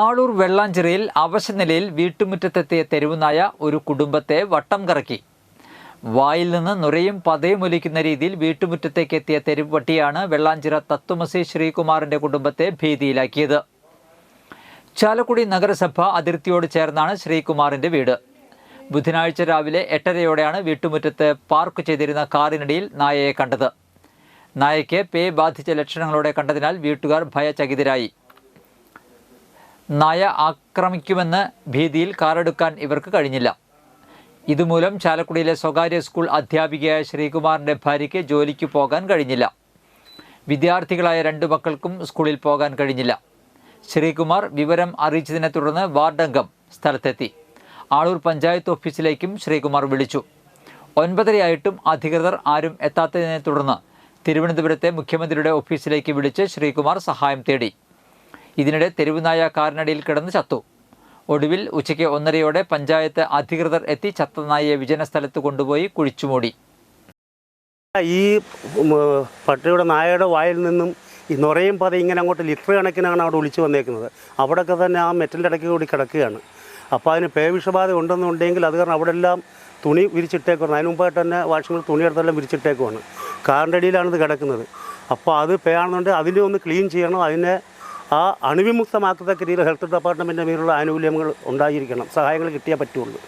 ആളൂർ വെള്ളാഞ്ചിറയിൽ അവശനിലയിൽ വീട്ടുമുറ്റത്തെത്തിയ തെരുവുനായ ഒരു കുടുംബത്തെ വട്ടം കറക്കി. വായിൽ നിന്ന് നുരയും പതയും ഒലിക്കുന്ന രീതിയിൽ വീട്ടുമുറ്റത്തേക്ക് എത്തിയ തെരുവ് പട്ടിയാണ് വെള്ളാഞ്ചിറ തത്വമസി ശ്രീകുമാറിന്റെ കുടുംബത്തെ ഭീതിയിലാക്കിയത്. ചാലക്കുടി നഗരസഭ അതിർത്തിയോട് ചേർന്നാണ് ശ്രീകുമാറിന്റെ വീട്. ബുധനാഴ്ച രാവിലെ എട്ടരയോടെയാണ് വീട്ടുമുറ്റത്ത് പാർക്ക് ചെയ്തിരുന്ന കാറിനിടയിൽ നായയെ കണ്ടത്. നായയ്ക്ക് പേ ബാധിച്ച ലക്ഷണങ്ങളോടെ കണ്ടതിനാൽ വീട്ടുകാർ ഭയചകിതരായി. നായ ആക്രമിക്കുമെന്ന് ഭീതിയിൽ കാറെടുക്കാൻ ഇവർക്ക് കഴിഞ്ഞില്ല. ഇതുമൂലം ചാലക്കുടിയിലെ സ്വകാര്യ സ്കൂൾ അധ്യാപികയായ ശ്രീകുമാറിന്റെ ഭാര്യയ്ക്ക് ജോലിക്ക് പോകാൻ കഴിഞ്ഞില്ല. വിദ്യാർത്ഥികളായ രണ്ടു മക്കൾക്കും സ്കൂളിൽ പോകാൻ കഴിഞ്ഞില്ല. ശ്രീകുമാർ വിവരം അറിയിച്ചതിനെ തുടർന്ന് വാർഡംഗം സ്ഥലത്തെത്തി. ആളൂർ പഞ്ചായത്ത് ഓഫീസിലേക്കും ശ്രീകുമാർ വിളിച്ചു. ഒൻപതരയായിട്ടും അധികൃതർ ആരും എത്താത്തതിനെ തുടർന്ന് തിരുവനന്തപുരത്തെ മുഖ്യമന്ത്രിയുടെ ഓഫീസിലേക്ക് വിളിച്ച് ശ്രീകുമാർ സഹായം തേടി. ഇതിനിടെ തെരുവുനായ കാറിനടിയിൽ കിടന്ന് ചത്തു. ഒടുവിൽ ഉച്ചയ്ക്ക് ഒന്നരയോടെ പഞ്ചായത്ത് അധികൃതർ എത്തി ചത്ത നായയെ വിജന സ്ഥലത്ത് കൊണ്ടുപോയി കുഴിച്ചുമൂടി. ഈ പട്ടിയുടെ നായയുടെ വായിൽ നിന്നും ഈ നുറയും പത ഇങ്ങനെ അങ്ങോട്ട് ലിറ്റർ കണക്കിനാണ് അവിടെ ഒളിച്ചു വന്നേക്കുന്നത്. അവിടെയൊക്കെ തന്നെ ആ മെറ്റലിന്റെ ഇടയ്ക്ക് കൂടി കിടക്കുകയാണ്. അപ്പോൾ അതിന് പേവിഷബാധ ഉണ്ടെന്നുണ്ടെങ്കിൽ അത് കാരണം അവിടെ എല്ലാം തുണി വിരിച്ചിട്ടേക്കുവാണ്. അതിന് മുമ്പായിട്ട് തന്നെ വാഷിംഗ് തുണി എടുത്തെല്ലാം വിരിച്ചിട്ടേക്കുവാണ്. കാറിന്റെ അടിയിലാണിത് കിടക്കുന്നത്. അപ്പോൾ അത് പേ ആണെന്നുണ്ടെങ്കിൽ അതിനെ ഒന്ന് ക്ലീൻ ചെയ്യണം. അതിനെ ആ അണുവിമുക്തമാക്കത്തക്ക രീതിയിൽ ഹെൽത്ത് ഡിപ്പാർട്ട്മെന്റിന്റെ മേലുള്ള ആനുകൂല്യങ്ങൾ ഉണ്ടായിരിക്കണം. സഹായങ്ങൾ കിട്ടിയേ പറ്റുള്ളൂ.